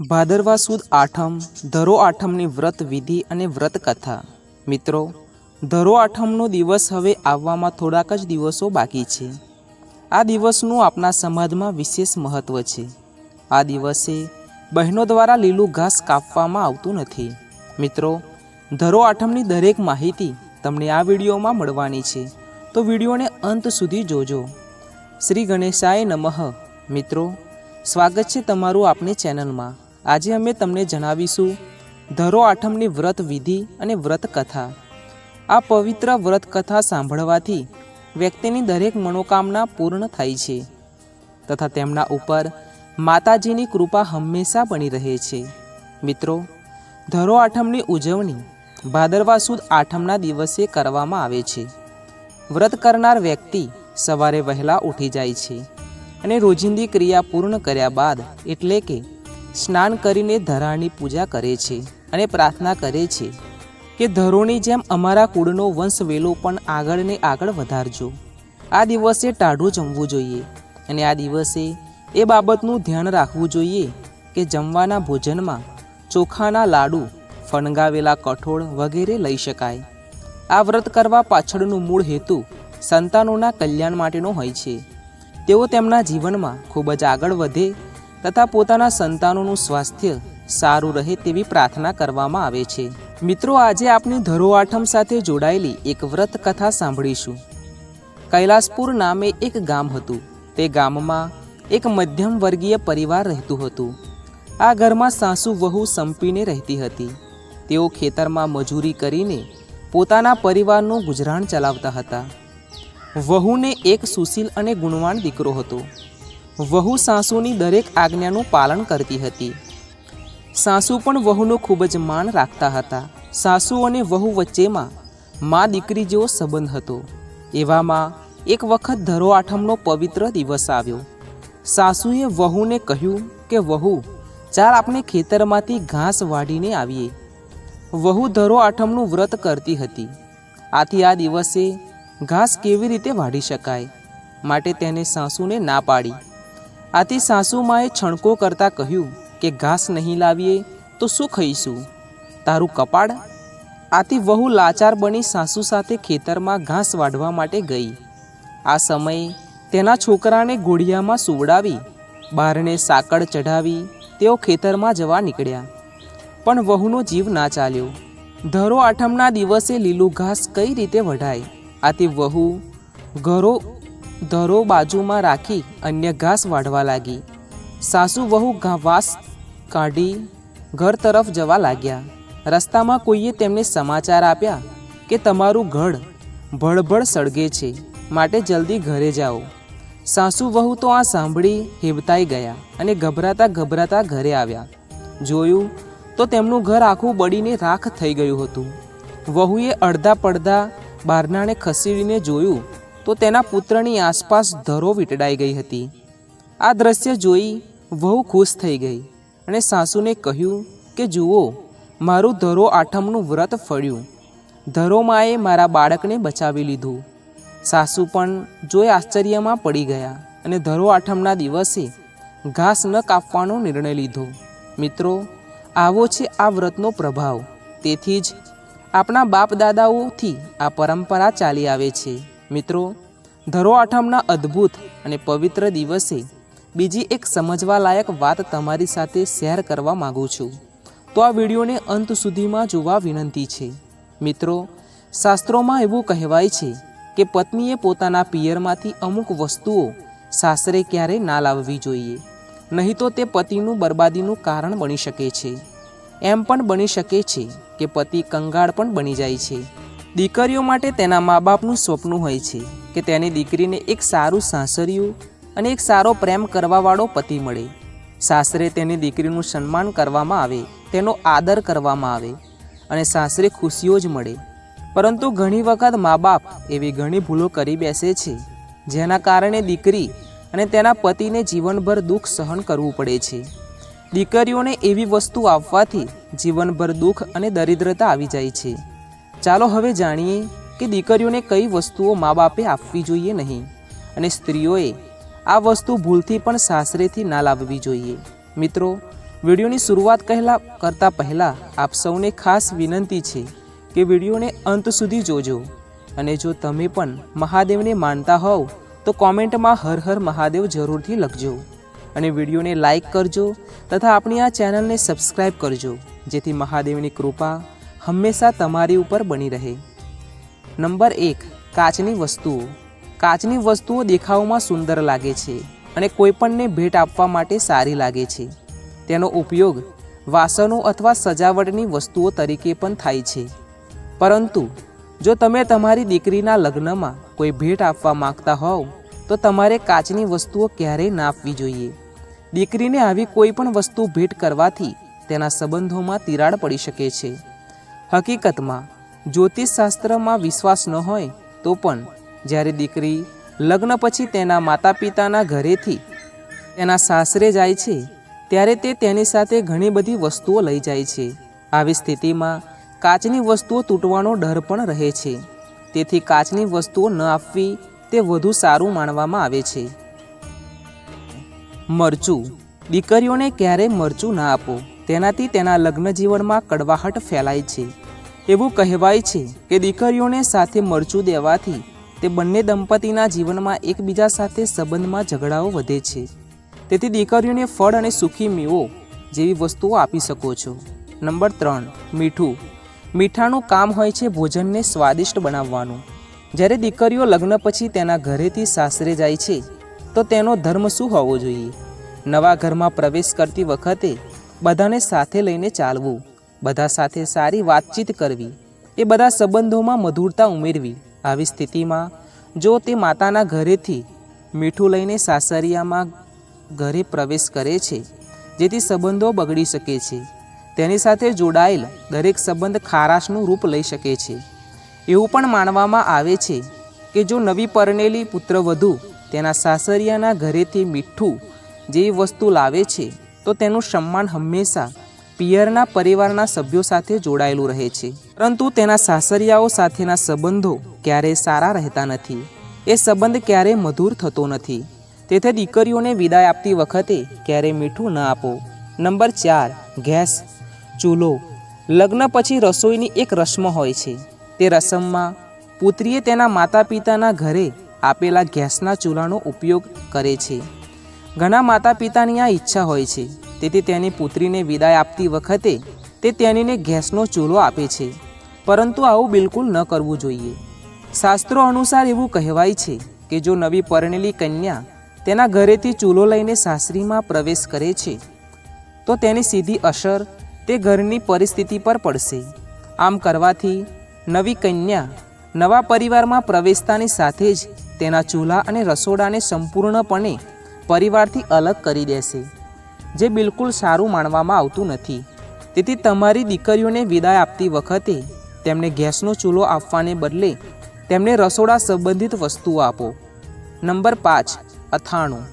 ભાદરવા સુદ આઠમ, ધરો આઠમની વ્રત વિધિ અને વ્રત કથા. મિત્રો, ધરો આઠમનો દિવસ હવે આવવામાં થોડાક જ દિવસો બાકી છે. આ દિવસનું આપણા સમાજમાં વિશેષ મહત્ત્વ છે. આ દિવસે બહેનો દ્વારા લીલું ઘાસ કાપવામાં આવતું નથી. મિત્રો, ધરો આઠમની દરેક માહિતી તમને આ વિડીયોમાં મળવાની છે. તો વિડીયોને અંત સુધી જોજો. શ્રી ગણેશાય નમઃ. મિત્રો, સ્વાગત છે તમારું આપની ચેનલમાં. આજે અમે તમને જણાવીશું ધરો આઠમની વ્રત વિધિ અને વ્રત કથા. આ પવિત્ર વ્રત કથા સાંભળવાથી વ્યક્તિની દરેક મનોકામના પૂર્ણ થાય છે તથા તેમના ઉપર માતાજીની કૃપા હંમેશા બની રહે છે. મિત્રો, ધરો આઠમની ઉજવણી ભાદરવા સુદ આઠમના દિવસે કરવામાં આવે છે. વ્રત કરનાર વ્યક્તિ સવારે વહેલા ઉઠી જાય છે અને રોજિંદી ક્રિયા પૂર્ણ કર્યા બાદ એટલે કે સ્નાન કરીને ધરાની પૂજા કરે છે અને પ્રાર્થના કરે છે કે ધરોની જેમ અમારા કુળનો વંશ વેલો પણ આગળ ને આગળ વધારજો. આ દિવસે ટાઢું જમવું જોઈએ અને આ દિવસે એ બાબતનું ધ્યાન રાખવું જોઈએ કે જમવાના ભોજનમાં ચોખાના લાડુ, ફણગાવેલા કઠોળ વગેરે લઈ શકાય. આ વ્રત કરવા પાછળનું મૂળ હેતુ સંતાનોના કલ્યાણ માટેનો હોય છે. તેઓ તેમના જીવનમાં ખૂબ જ આગળ વધે તથા પોતાના સંતાનોનું સ્વાસ્થ્ય સારું રહે તેવી પ્રાર્થના કરવામાં આવે છે. મિત્રો, આજે આપની ધરો આઠમ સાથે જોડાયેલી એક વ્રત કથા સાંભળીશું. કૈલાસપુર નામે એક ગામ હતું. તે ગામમાં એક મધ્યમ વર્ગીય પરિવાર રહેતું હતું. આ ઘરમાં સાસુ વહુ સંપીને રહેતી હતી. તેઓ ખેતરમાં મજૂરી કરીને પોતાના પરિવારનું ગુજરાન ચલાવતા હતા. વહુને એક સુશીલ અને ગુણવાન દીકરો હતો. વહુ સાસુની દરેક આજ્ઞાનું પાલન કરતી હતી. સાસુ પણ વહુનું ખૂબ જ માન રાખતા હતા. સાસુ અને વહુ વચ્ચેમાં મા દીકરી જેવો સંબંધ હતો. એવામાં એક વખત ધરો આઠમનો પવિત્ર દિવસ આવ્યો. સાસુએ વહુને કહ્યું કે, વહુ, ચાલ આપણે ખેતરમાંથી ઘાસ વાઢીને આવીએ. વહુ ધરો આઠમનું વ્રત કરતી હતી. આથી આ દિવસે ઘાસ કેવી રીતે વાઢી શકાય? માટે તેને સાસુને ના પાડી. આથી સાસુમાએ છણકો કરતાં કહ્યું કે ઘાસ નહીં લાવીએ તો શું ખાઈશું? તારું કપાળ? આથી વહુ લાચાર બની સાસુ સાથે ખેતરમાં ઘાસ વાઢવા માટે ગઈ. આ સમયે તેના છોકરાને ઘોડિયામાં સુવડાવી, બારણે સાકળ ચઢાવી તેઓ ખેતરમાં જવા નીકળ્યા. પણ વહુનો જીવ ના ચાલ્યો. ધરો આઠમના દિવસે લીલું ઘાસ કઈ રીતે વઢાય? આથી વહુ, ઘરો ધરો બાજુમાં રાખી અન્ય ઘાસ વાઢવા લાગી. સાસુ વહુ વાસ કાઢી ઘર તરફ જવા લાગ્યા. રસ્તામાં કોઈએ તેમને સમાચાર આપ્યા કે તમારું ઘડ ભળભળ સળગે છે, માટે જલ્દી ઘરે જાઓ. સાસુ વહુ તો આ સાંભળી હેબતાઈ ગયા અને ગભરાતા ગભરાતા ઘરે આવ્યા. જોયું તો તેમનું ઘર આખું બળીને રાખ થઈ ગયું હતું. વહુએ અડધા પડધા બારણાને ખસેડીને જોયું તો તેના પુત્રની આસપાસ ધરો વીંટળાઈ ગઈ હતી. આ દ્રશ્ય જોઈ વહુ ખુશ થઈ ગઈ અને સાસુને કહ્યું કે, જુઓ, મારું ધરો આઠમનું વ્રત ફળ્યું. ધરોમાએ મારા બાળકને બચાવી લીધું. સાસુ પણ જોઈ આશ્ચર્યમાં પડી ગયા અને ધરો આઠમના દિવસે ઘાસ ન કાપવાનો નિર્ણય લીધો. મિત્રો, આવો છે આ વ્રતનો પ્રભાવ. તેથી જ આપણા બાપ દાદાઓથી આ પરંપરા ચાલી આવે છે. મિત્રો ધરો આઠમના અદ્ભુત અને પવિત્ર દિવસે બીજી એક સમજવા લાયક વાત તમારી સાથે શેર કરવા માગું છું. તો આ વિડીયોને અંત સુધીમાં જોવા વિનંતી છે. મિત્રો, શાસ્ત્રોમાં એવું કહેવાય છે કે પત્નીએ પોતાના પિયરમાંથી અમુક વસ્તુઓ સાસરે ક્યારેય ના લાવવી જોઈએ. નહીં તો તે પતિનું બરબાદીનું કારણ બની શકે છે. એમ પણ બની શકે છે કે પતિ કંગાળ પણ બની જાય છે. દીકરીઓ માટે તેના મા બાપનું સ્વપ્ન હોય છે કે તેની દીકરીને એક સારું સાસરિયું અને એક સારો પ્રેમ કરવાવાળો પતિ મળે. સાસરે તેની દીકરીનું સન્માન કરવામાં આવે, તેનો આદર કરવામાં આવે અને સાસરે ખુશીઓ જ મળે. પરંતુ ઘણી વખત મા બાપ એવી ઘણી ભૂલો કરી બેસે છે, જેના કારણે દીકરી અને તેના પતિને જીવનભર દુઃખ સહન કરવું પડે છે. દીકરીઓને એવી વસ્તુ આપવાથી જીવનભર દુઃખ અને દરિદ્રતા આવી જાય છે. ચાલો હવે જાણીએ કે દીકરીઓને કઈ વસ્તુઓ મા બાપે આપવી જોઈએ નહીં અને સ્ત્રીઓએ આ વસ્તુ ભૂલથી પણ સાસરેથી ના લાવવી જોઈએ. મિત્રો, વિડીયોની શરૂઆત કહેલા કરતાં પહેલાં આપ સૌને ખાસ વિનંતી છે કે વિડીયોને અંત સુધી જોજો અને જો તમે પણ મહાદેવને માનતા હોવ, તો કોમેન્ટમાં હર હર મહાદેવ જરૂરથી લખજો અને વિડીયોને લાઈક કરજો તથા આપણી આ ચેનલને સબસ્ક્રાઈબ કરજો જેથી મહાદેવની કૃપા હંમેશા તમારી ઉપર બની રહે. નંબર એક, કાચની વસ્તુઓ. કાચની વસ્તુઓ દેખાવમાં સુંદર લાગે છે અને કોઈપણને ભેટ આપવા માટે સારી લાગે છે. તેનો ઉપયોગ વાસણો અથવા સજાવટની વસ્તુઓ તરીકે પણ થાય છે. પરંતુ, જો તમે તમારી દીકરીના લગ્નમાં કોઈ ભેટ આપવા માંગતા હોવ, તો તમારે કાચની વસ્તુઓ ક્યારેય ના આપવી જોઈએ. દીકરીને આવી કોઈ પણ વસ્તુ ભેટ કરવાથી તેના સંબંધોમાં તિરાડ પડી શકે છે. હકીકતમાં, જ્યોતિષશાસ્ત્રમાં વિશ્વાસ ન હોય, તો પણ જ્યારે દીકરી લગ્ન પછી તેના માતા પિતાના ઘરેથી તેના સાસરે જાય છે, ત્યારે તે તેની સાથે ઘણી બધી વસ્તુઓ લઈ જાય છે. આવી સ્થિતિમાં કાચની વસ્તુઓ તૂટવાનો ડર પણ રહે છે. તેથી કાચની વસ્તુઓ ન આપવી તે વધુ સારું માનવામાં આવે છે. મરચું. દીકરીઓને ક્યારેય મરચું ના આપો. તેનાથી તેના લગ્ન જીવનમાં કડવાહટ ફેલાય છે. એવું કહેવાય છે કે દીકરીઓને સાથે મરચું દેવાથી તે બંને દંપતીના જીવનમાં એકબીજા સાથે સંબંધમાં ઝઘડાઓ વધે છે. તેથી દીકરીઓને ફળ અને સુખી મેવો જેવી વસ્તુઓ આપી શકો છો. નંબર ત્રણ, મીઠું. મીઠાનું કામ હોય છે ભોજનને સ્વાદિષ્ટ બનાવવાનું. જ્યારે દીકરીઓ લગ્ન પછી તેના ઘરેથી સાસરે જાય છે, તો તેનો ધર્મ શું હોવો જોઈએ? નવા ઘરમાં પ્રવેશ કરતી વખતે બધાને સાથે લઈને ચાલવું, બધા સાથે સારી વાતચીત કરવી, એ બધા સંબંધોમાં મધુરતા ઉમેરવી. આવી સ્થિતિમાં, જો તે માતાના ઘરેથી મીઠું લઈને સાસરિયામાં ઘરે પ્રવેશ કરે છે, જેથી સંબંધો બગડી શકે છે, તેની સાથે જોડાયેલ દરેક સંબંધ ખારાશનું રૂપ લઈ શકે છે. એવું પણ માનવામાં આવે છે કે જો નવી પરણેલી પુત્રવધુ તેના સાસરિયાના ઘરેથી મીઠું જેવી વસ્તુ લાવે છે તો તેનું સન્માન હંમેશા પિયરના પરિવારના સભ્યો સાથે જોડાયેલું રહે છે. પરંતુ તેના સાસરિયાઓ સાથેના સંબંધો ક્યારેય સારા રહેતા નથી. એ સંબંધ ક્યારેય મધુર થતો નથી. તેથી દીકરીઓને વિદાય આપતી વખતે ક્યારેય મીઠું ન આપો. નંબર ચાર, ગેસ, ચૂલો. લગ્ન પછી રસોઈની એક રસમ હોય છે. તે રસમમાં પુત્રીએ તેના માતા પિતાના ઘરે આપેલા ગેસના ચૂલાનો ઉપયોગ કરે છે. ઘણા માતા પિતાની આ ઈચ્છા હોય છે. તેથી તેની પુત્રીને વિદાય આપતી વખતે તે તેણીને ગેસનો ચૂલો આપે છે. પરંતુ આવું બિલકુલ ન કરવું જોઈએ. શાસ્ત્રો અનુસાર એવું કહેવાય છે કે જો નવી પરણેલી કન્યા તેના ઘરેથી ચૂલો લઈને સાસરીમાં પ્રવેશ કરે છે, તો તેની સીધી અસર તે ઘરની પરિસ્થિતિ પર પડશે. આમ કરવાથી નવી કન્યા નવા પરિવારમાં પ્રવેશતાની સાથે જ તેના ચૂલા અને રસોડાને સંપૂર્ણપણે પરિવારથી અલગ કરી દેશે, જે બિલકુલ સારું માનવામાં આવતું નથી. તેથી તમારી દીકરીઓને વિદાય આપતી વખતે તેમને ગેસનો ચૂલો આપવાને બદલે તેમને રસોડા સંબંધિત વસ્તુઓ આપો. નંબર પાંચ, અથાણું.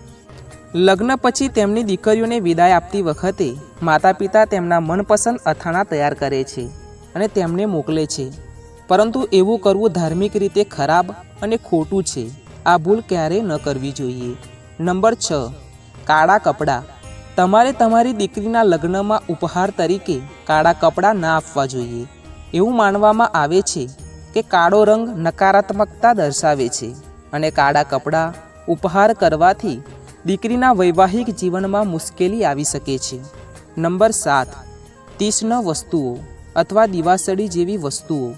લગ્ન પછી તેમની દીકરીઓને વિદાય આપતી વખતે માતા પિતા તેમના મનપસંદ અથાણા તૈયાર કરે છે અને તેમને મોકલે છે. પરંતુ એવું કરવું ધાર્મિક રીતે ખરાબ અને ખોટું છે. આ ભૂલ ક્યારેય ન કરવી જોઈએ. નંબર છ, કાળા કપડાં. તમારે તમારી દીકરીના લગ્નમાં ઉપહાર તરીકે કાળા કપડાં ના આપવા જોઈએ. એવું માનવામાં આવે છે કે કાળો રંગ નકારાત્મકતા દર્શાવે છે અને કાળા કપડાં ઉપહાર કરવાથી દીકરીના વૈવાહિક જીવનમાં મુશ્કેલી આવી શકે છે. નંબર સાત, તીક્ષ્ણ વસ્તુઓ અથવા દિવાસળી જેવી વસ્તુઓ.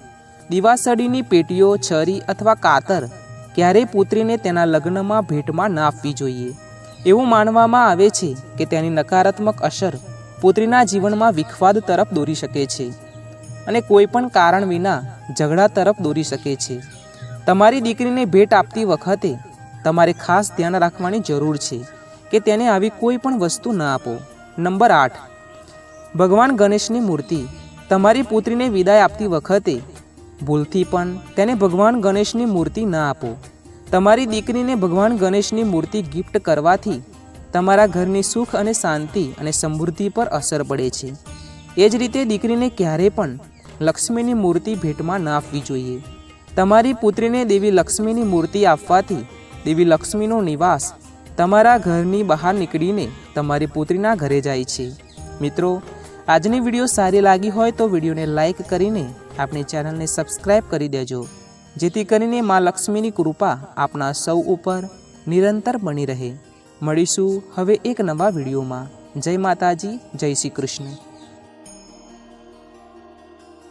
દિવાસળીની પેટીઓ, છરી અથવા કાતર ક્યારેય પુત્રીને તેના લગ્નમાં ભેટમાં ના આપવી જોઈએ. એવું માનવામાં આવે છે કે તેની નકારાત્મક અસર પુત્રીના જીવનમાં વિખવાદ તરફ દોરી શકે છે અને કોઈ પણ કારણ વિના ઝઘડા તરફ દોરી શકે છે. તમારી દીકરીને ભેટ આપતી વખતે તમારે ખાસ ધ્યાન રાખવાની જરૂર છે કે તેને આવી કોઈ પણ વસ્તુ ન આપો. નંબર આઠ. ભગવાન ગણેશની મૂર્તિ. તમારી પુત્રીને વિદાય આપતી વખતે ભૂલથી પણ તેને ભગવાન ગણેશની મૂર્તિ ન આપો. તમારી દીકરીને ભગવાન ગણેશની મૂર્તિ ગિફ્ટ કરવાથી તમારા ઘરની સુખ અને શાંતિ અને સમૃદ્ધિ પર અસર પડે છે. એ જ રીતે દીકરીને ક્યારેય પણ લક્ષ્મીની મૂર્તિ ભેટમાં ન આપવી જોઈએ. તમારી પુત્રીને દેવી લક્ષ્મીની મૂર્તિ આપવાથી દેવી લક્ષ્મીનો નિવાસ તમારા ઘરની બહાર નીકળીને તમારી પુત્રીના ઘરે જાય છે. મિત્રો, આજની વીડિયો સારી લાગી હોય તો વિડીયોને લાઈક કરીને આપણી ચેનલને સબસ્ક્રાઈબ કરી દેજો. જેથી કરીને મા લક્ષ્મીની કૃપા આપના સૌ ઉપર નિરંતર બની રહે. મળીશું હવે એક નવા વિડીયોમાં. જય માતાજી, જય શ્રી કૃષ્ણ.